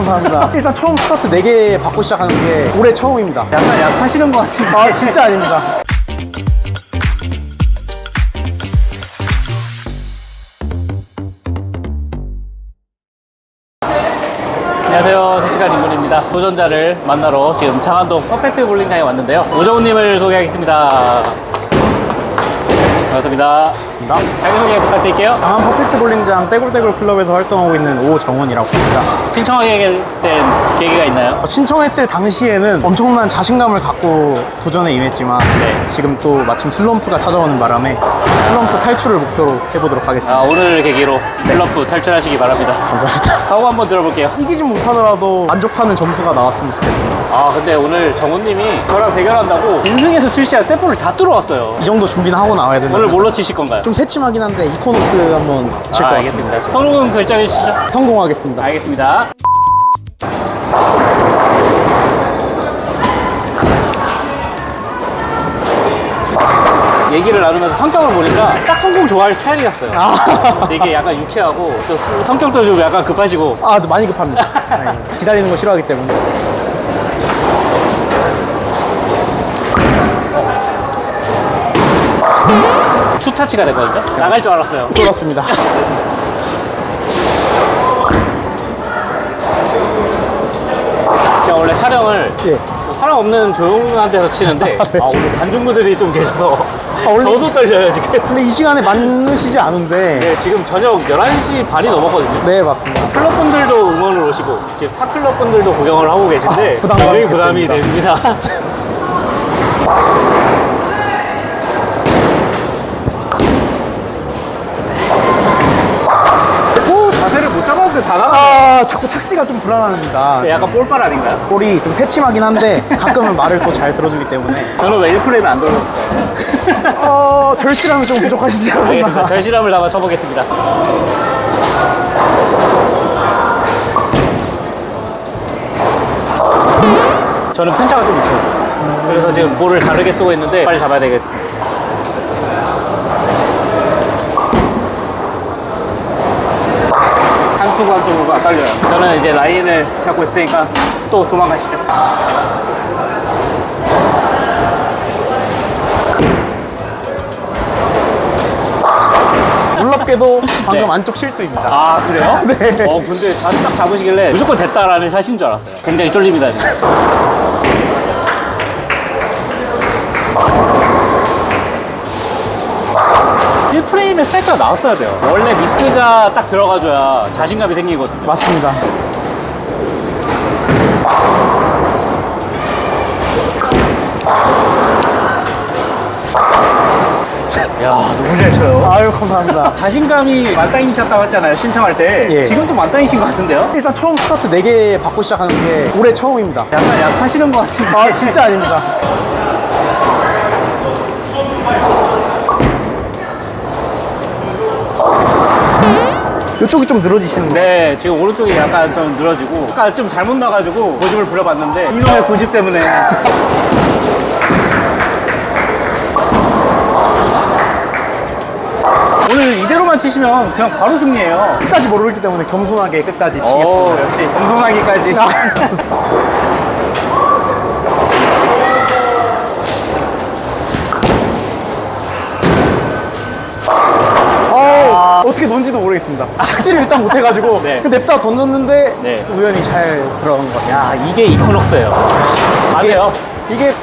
감사합니다. 일단 처음 스타트 4개 받고 시작하는 게 올해 처음입니다. 약간 약하시는 것 같은데. 아, 진짜 아닙니다. 안녕하세요. 솔직한 인문입니다. 도전자를 만나러 지금 장안동 퍼펙트 볼링장에 왔는데요. 오정우님을 소개하겠습니다. 반갑습니다. 감사합니다. 자기소개 부탁드릴게요. 강한 퍼펙트 볼링장 떼굴떼굴 클럽에서 활동하고 있는 오정원이라고 합니다. 신청하게 된 계기가 있나요? 신청했을 당시에는 엄청난 자신감을 갖고 도전에 임했지만 네. 지금 또 마침 슬럼프가 찾아오는 바람에 슬럼프 탈출을 목표로 해보도록 하겠습니다. 아, 오늘 계기로 슬럼프 탈출하시기 바랍니다. 감사합니다. 사고 한번 들어볼게요. 이기진 못하더라도 만족하는 점수가 나왔으면 좋겠습니다. 아, 근데 오늘 정우님이 저랑 대결한다고 인승에서 출시한 세포를 다 뚫어왔어요. 이 정도 준비는 하고 나와야 되는데 오늘 뭘로 치실 건가요? 좀 새침하긴 한데 이코노스 한번 칠 것 아, 같습니다. 알겠습니다. 성공은 결정해 주시죠. 성공하겠습니다. 알겠습니다. 얘기를 나누면서 성격을 보니까 딱 성공 좋아할 스타일이었어요. 아. 되게 약간 유쾌하고 또 성격도 좀 약간 급하시고 아, 많이 급합니다. 네, 기다리는 거 싫어하기 때문에. 투타치가 됐거든요. 나갈 줄 알았어요. 쫄았습니다. 제가 원래 촬영을 예. 좀 사람 없는 조용한 데서 치는데 아, 네. 아, 오늘 관중분들이 좀 계셔서 원래- 저도 떨려요 지금. 근데 이 시간에 많으시지 않은데. 네, 지금 저녁 11시 반이 넘었거든요. 네, 맞습니다. 클럽분들도 응원을 오시고 지금 탑클럽분들도 구경을 하고 계신데 아, 부담감이 굉장히 부담이 됩니다. 됩니다. 오 자세를 못 잡았는데 다 나가. 아, 자꾸 착지가 좀 불안합니다. 약간 볼빨 아닌가요? 볼이 좀 새침하긴 한데 가끔은 말을 또 잘 들어주기 때문에. 저는 왜 1프레임을 안 돌렸을까요? 어, 절실함이 좀 부족하시지 알겠습니다. 않았나. 절실함을 담아 쳐보겠습니다. 저는 편차가 좀 있어요. 그래서 지금 볼을 다르게 쓰고 있는데 빨리 잡아야 되겠습니다. 한 투구 한 투구가 딸려요. 저는 이제 라인을 잡고 있을 테니까 또 도망가시죠. 놀랍게도 방금 네. 안쪽 실수입니다. 아 그래요? 네. 어 근데 다 딱 잡으시길래 무조건 됐다라는 샷인 줄 알았어요. 굉장히 쫄립니다. 지금. 일 프레임에 세트가 나왔어야 돼요. 원래 미스가 딱 들어가줘야 자신감이 생기거든요. 맞습니다. 야 너무 잘 쳐요. 아유, 감사합니다. 자신감이 만땅이셨다고 했잖아요. 신청할 때. 예. 지금도 만땅이신 것 같은데요? 일단 처음 스타트 4개 받고 시작하는 게 올해 처음입니다. 약간 약하시는 것 같은데. 아, 진짜 아닙니다. 이쪽이 좀 늘어지시는 거예요. 네, 지금 오른쪽이 약간 좀 늘어지고, 아까 좀 잘못 나가지고 고집을 부려봤는데, 이놈의 고집 때문에. 오늘 이대로만 치시면 그냥 바로 승리예요. 끝까지 모르기 때문에 겸손하게 끝까지 오, 치겠습니다. 역시 겸손하기까지. 던지도 모르겠습니다. 착지를 일단 못해가지고 네. 그 냅다 던졌는데 네. 우연히 잘 들어간 것 같아요. 야, 이게 이코넉스예요. 가네요. 이게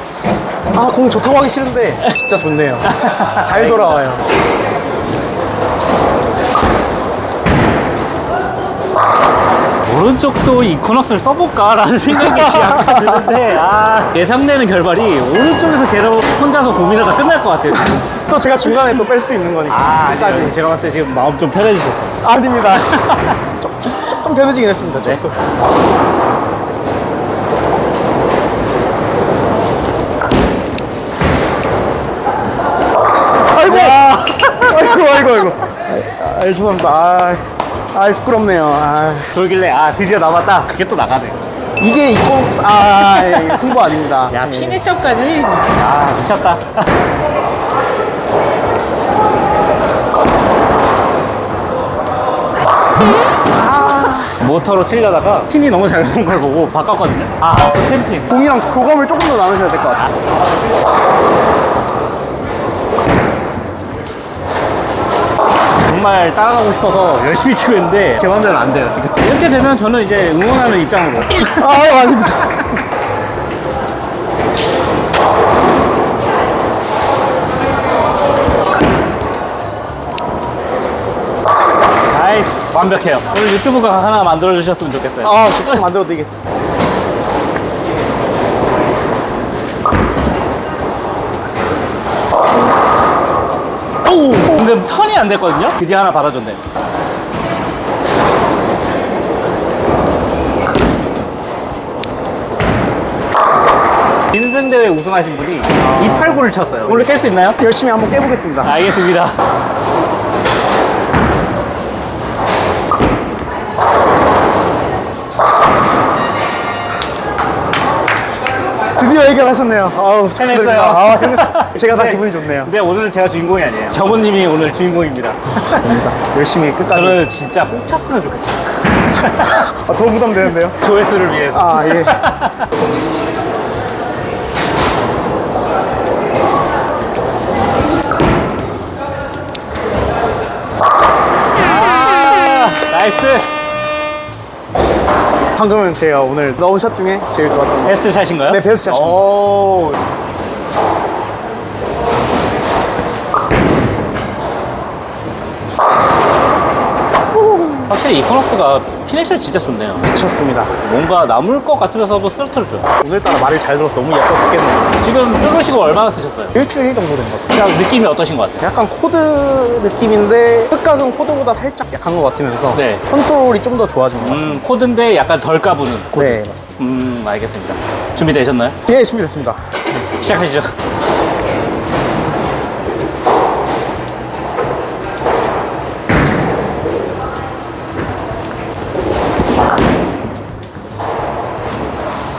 아 공 좋다고 하기 싫은데 진짜 좋네요. 잘 돌아와요. 오른쪽도 이코넉스를 써볼까라는 생각이 약간 드는데, 아, 예상되는 결말이 오른쪽에서 걔로 혼자서 고민하다 끝날 것 같아요. 또 제가 중간에 또 뺄 수 있는 거니까 아, 끝까지. 아니요. 제가 봤을 때 지금 마음 좀 편해지셨어요. 아닙니다. 조, 조, 조금 편해지긴 했습니다. 네. 조금. 아이고! 아이고, 아이고, 아이고. 아, 아, 죄송합니다. 아, 아, 부끄럽네요. 아, 돌길래, 아, 드디어 남았다. 그게 또 나가네. 이게 이코닉스, 아, 예, 홍보 아닙니다. 야, 예. 피넥션까지? 아, 미쳤다. 모터로 치려다가 핀이 너무 잘 나온 걸 보고 바꿨거든요. 아, 또 텐핀. 공이랑 교감을 조금 더 나누셔야 될 것 같아요. 정말 따라가고 싶어서 열심히 치고 있는데 제 마음대로 안 돼요, 지금. 이렇게 되면 저는 이제 응원하는 입장으로. 아유, 아닙니다. 나이스. 완벽해요. 오늘 유튜브가 하나 만들어 주셨으면 좋겠어요. 아, 조금 만들어 드리겠습니다. 오! 근데 턴이 안 됐거든요? 드디어 하나 받아줬네. 인생 대회 우승하신 분이 289를 쳤어요. 오늘 깰 수 있나요? 열심히 한번 깨보겠습니다. 알겠습니다. 드디어 해결 하셨네요. 아우, 축하드립니다. 해냈어요. 아, 해냈어요. 제가 다 네. 기분이 좋네요. 근데 오늘은 제가 주인공이 아니에요. 저분님이 오늘 주인공입니다. 아닙니다. 열심히 끝까지. 저는 진짜 꼭 쳤으면 좋겠어요. 아, 더 부담되는데요? 조회수를 위해서. 아, 예. 아, 나이스. 방금은 제가 오늘 넣은 샷 중에 제일 좋았던 것 같아요. 베스트 샷인가요? 네, 베스트 샷입니다. 오. 확실히 이코너스가 피니셔 진짜 좋네요. 미쳤습니다. 뭔가 남을 것 같으면서도 줘요. 오늘따라 말을 잘 들어서 너무 예뻐 죽겠네요. 지금 뚫으시고 얼마나 쓰셨어요? 일주일 정도 된 것 같아요. 그냥 느낌이 어떠신 것 같아요? 약간 코드 느낌인데 끝각은 코드보다 살짝 약한 것 같으면서 네. 컨트롤이 좀 더 좋아진 것 같아요. 음, 코드인데 약간 덜 까부는 코드. 네, 맞습니다. 음, 알겠습니다. 준비되셨나요? 예, 준비됐습니다. 시작하시죠.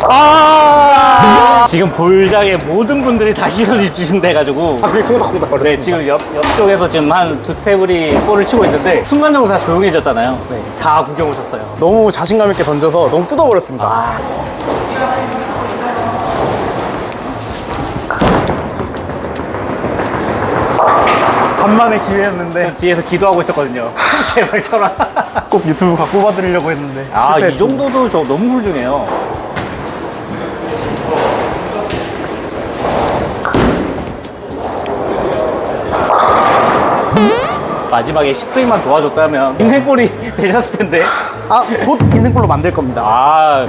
아! 지금 볼장에 모든 분들이 다 시선 집중돼가지고 아, 그게 콩닥콩닥 거려. 네, 지금 옆, 옆쪽에서 지금 한 두 테이블이 볼을 치고 있는데 순간적으로 다 조용해졌잖아요. 네. 다 구경 오셨어요. 너무 자신감 있게 던져서 너무 뜯어버렸습니다. 아. 간만에 기회였는데 뒤에서 기도하고 있었거든요. 제발 쳐라. 꼭 유튜브 갖고 받으려고 했는데 아, 이 실패했습니다. 정도도 저 너무 훌륭해요. 마지막에 10프레임만 도와줬다면 인생골이 되셨을 텐데. 아, 곧 인생골로 만들 겁니다. 아.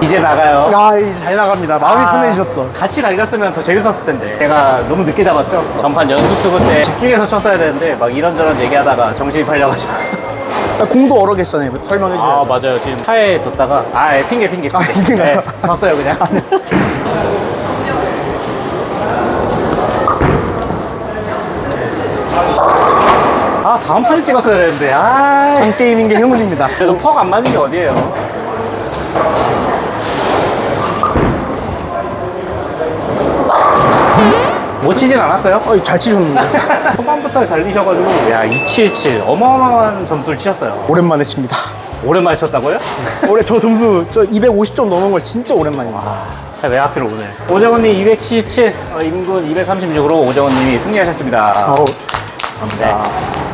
이제 나가요. 아, 이제 잘 나갑니다. 마음이 아, 편해지셨어. 같이 달렸으면 더 재밌었을 텐데. 제가 너무 늦게 잡았죠? 전판 연습 투구 때 집중해서 쳤어야 되는데 막 이런저런 얘기하다가 정신이 팔려가지고. 아, 공도 얼어 계시잖아요. 설명해 아, 주세요. 맞아요. 지금 차에 뒀다가. 아, 예, 핑계, 핑계. 아, 핑계인가요? 네, 졌어요, 그냥. 다음 판에 찍었어야 되는데. 아, 한 게임인 게 행운입니다. 그래도 퍽 안 맞는 게 어디예요? 못 치진 않았어요? 어, 잘 치셨는데. 초반부터 달리셔가지고 야277 어마어마한 점수를 치셨어요 오랜만에 칩니다. 오랜만에 쳤다고요? 올해 저 점수 저 250점 넘은 걸 진짜 오랜만입니다. 아, 왜 하필 오늘 오정원님 277 어, 임군 236으로 오정원님이 승리하셨습니다 아우, 네.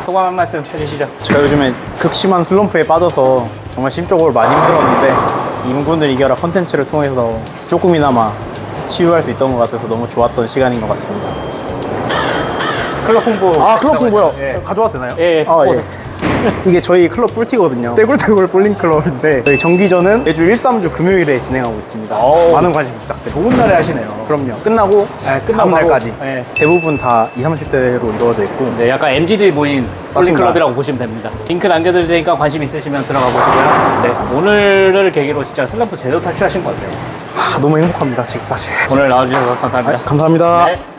소감 한 말씀 해주시죠 제가 요즘에 극심한 슬럼프에 빠져서 정말 심적으로 많이 힘들었는데 임군을 이겨라 컨텐츠를 통해서 조금이나마 치유할 수 있던 것 같아서 너무 좋았던 시간인 것 같습니다. 클럽 홍보 아, 클럽 홍보요? 예. 가져와도 되나요? 예, 아, 홍보. 이게 저희 클럽 꿀티거든요. 떼굴떼굴 볼링 클럽인데 저희 정기전은 매주 1, 3주 금요일에 진행하고 있습니다. 어우. 많은 관심 부탁드립니다. 좋은 날에 하시네요 그럼요. 끝나고 네, 끝나고 다음 날까지 네. 대부분 다 20, 30대로 이루어져 있고 네, 약간 MG들이 모인 맞습니다. 볼링클럽이라고 보시면 됩니다. 링크 남겨드릴 테니까 관심 있으시면 들어가 보시고요. 네, 오늘을 계기로 진짜 슬럼프 제대로 탈출하신 것 같아요. 아, 너무 행복합니다 지금 사실. 오늘 나와주셔서 감사합니다. 아, 감사합니다. 네.